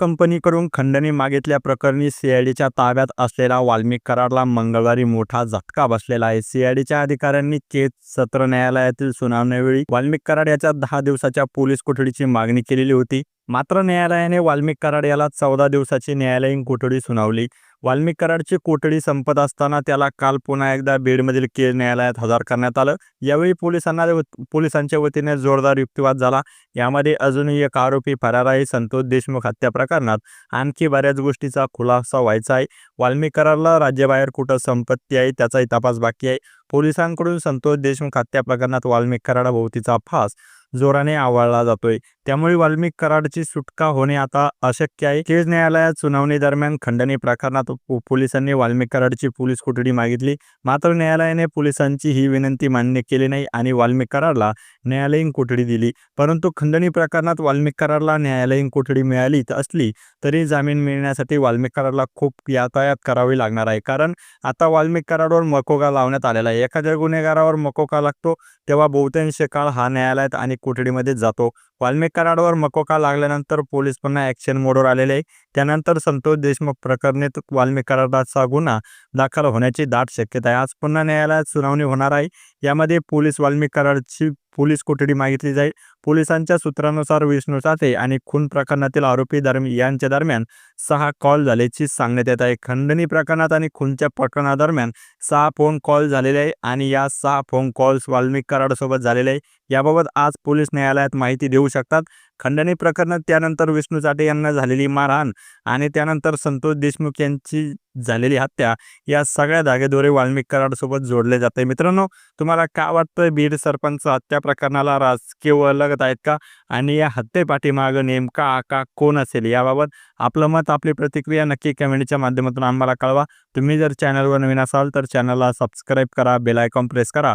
कंपनीकडून खंडणी मागितल्या प्रकरणी सीआयडीच्या ताब्यात असलेला वाल्मिक कराडला मंगळवारी मोठा झटका बसलेला आहे. सीआयडीच्या अधिकाऱ्यांनी चेत सत्र न्यायालयातील सुनावणीवेळी वाल्मिक कराड याच्या दहा दिवसाच्या पोलीस कोठडीची मागणी केलेली होती. मात्र न्यायालयाने वाल्मिक कराड याला चौदा दिवसाची न्यायालयीन कोठडी सुनावली. वाल्मिक कराडची कोठडी संपत असताना त्याला काल पुन्हा एकदा बीडमधील केज न्यायालयात हजर करण्यात आलं. यावेळी पोलिसांना पोलिसांच्या वतीने जोरदार युक्तिवाद झाला. यामध्ये अजूनही एक आरोपी फरार आहे संतोष देशमुख हत्या प्रकरणात आणखी बऱ्याच गोष्टीचा खुलासा व्हायचा आहे. वाल्मिक कराडला राज्याबाहेर कुठं संपत्ती आहे त्याचाही तपास बाकी आहे. पोलिसांकडून संतोष देशमुख हत्या प्रकरणात वाल्मिक कराडाभोवतीचा फास जोराने आवळला जातोय. त्यामुळे वाल्मिक कराडची सुटका होणे आता अशक्य आहे. केज न्यायालयात सुनावणी दरम्यान खंडणी प्रकरणात पो- पोलिसांनी वाल्मिक कराडची पोलीस कोठडी मागितली. मात्र न्यायालयाने पोलिसांची ही विनंती मान्य केली नाही आणि वाल्मिक कराडला न्यायालयीन कोठडी दिली. परंतु खंडणी प्रकरणात वाल्मिक कराडला न्यायालयीन कोठडी मिळाली असली तरी जामीन मिळण्यासाठी वाल्मिक कराडला खूप यातायात करावी लागणार आहे. कारण आता वाल्मिक कराडवर मकोका लावण्यात आलेला आहे. एखाद्या गुन्हेगारावर मकोका लागतो तेव्हा बहुतांश काळ हा न्यायालयात आणि कोठडीमध्ये जातो. वाल्मिक कराडवर मकोका लागल्यानंतर पोलीस पुन्हा ॲक्शन मोडवर आलेले आहे. त्यानंतर संतोष देशमुख प्रकरणी वाल्मिक कराडाचा गुन्हा दाखल होण्याची दाट शक्यता आहे. आज पुन्हा न्यायालयात सुनावणी होणार आहे. यामध्ये पोलीस वाल्मिक कराडची पोलीस कोठडी मागितली जाईल. पोलिसांच्या सूत्रानुसार विष्णू साठे आणि खून प्रकरणातील आरोपी दरम्यान यांच्या दरम्यान सहा कॉल झाल्याची सांगण्यात येत आहे. खंडणी प्रकरणात आणि खूनच्या प्रकरणादरम्यान सहा फोन कॉल झालेले आहे आणि या सहा फोन कॉल्स वाल्मिक कराडसोबत झालेले आहे. याबाबत आज पोलीस न्यायालयात माहिती देऊ शकतात. खंडणी प्रकरणात त्यानंतर विष्णू चाटे यांना झालेली मारहाण आणि त्यानंतर संतोष देशमुख यांची झालेली हत्या या सगळ्या धागेदोरे वाल्मिक कराडसोबत जोडले जाते. मित्रांनो तुम्हाला का वाटतं बीड सरपंच हत्या प्रकरणाला राजकीय वळगत आहेत का? आणि या हत्येपाठीमागं नेमका आका कोण असेल? याबाबत आपलं मत आपली प्रतिक्रिया नक्की कमेंटच्या माध्यमातून आम्हाला कळवा. तुम्ही जर चॅनलवर नवीन असाल तर चॅनलला सबस्क्राईब करा बेलायकॉन प्रेस करा.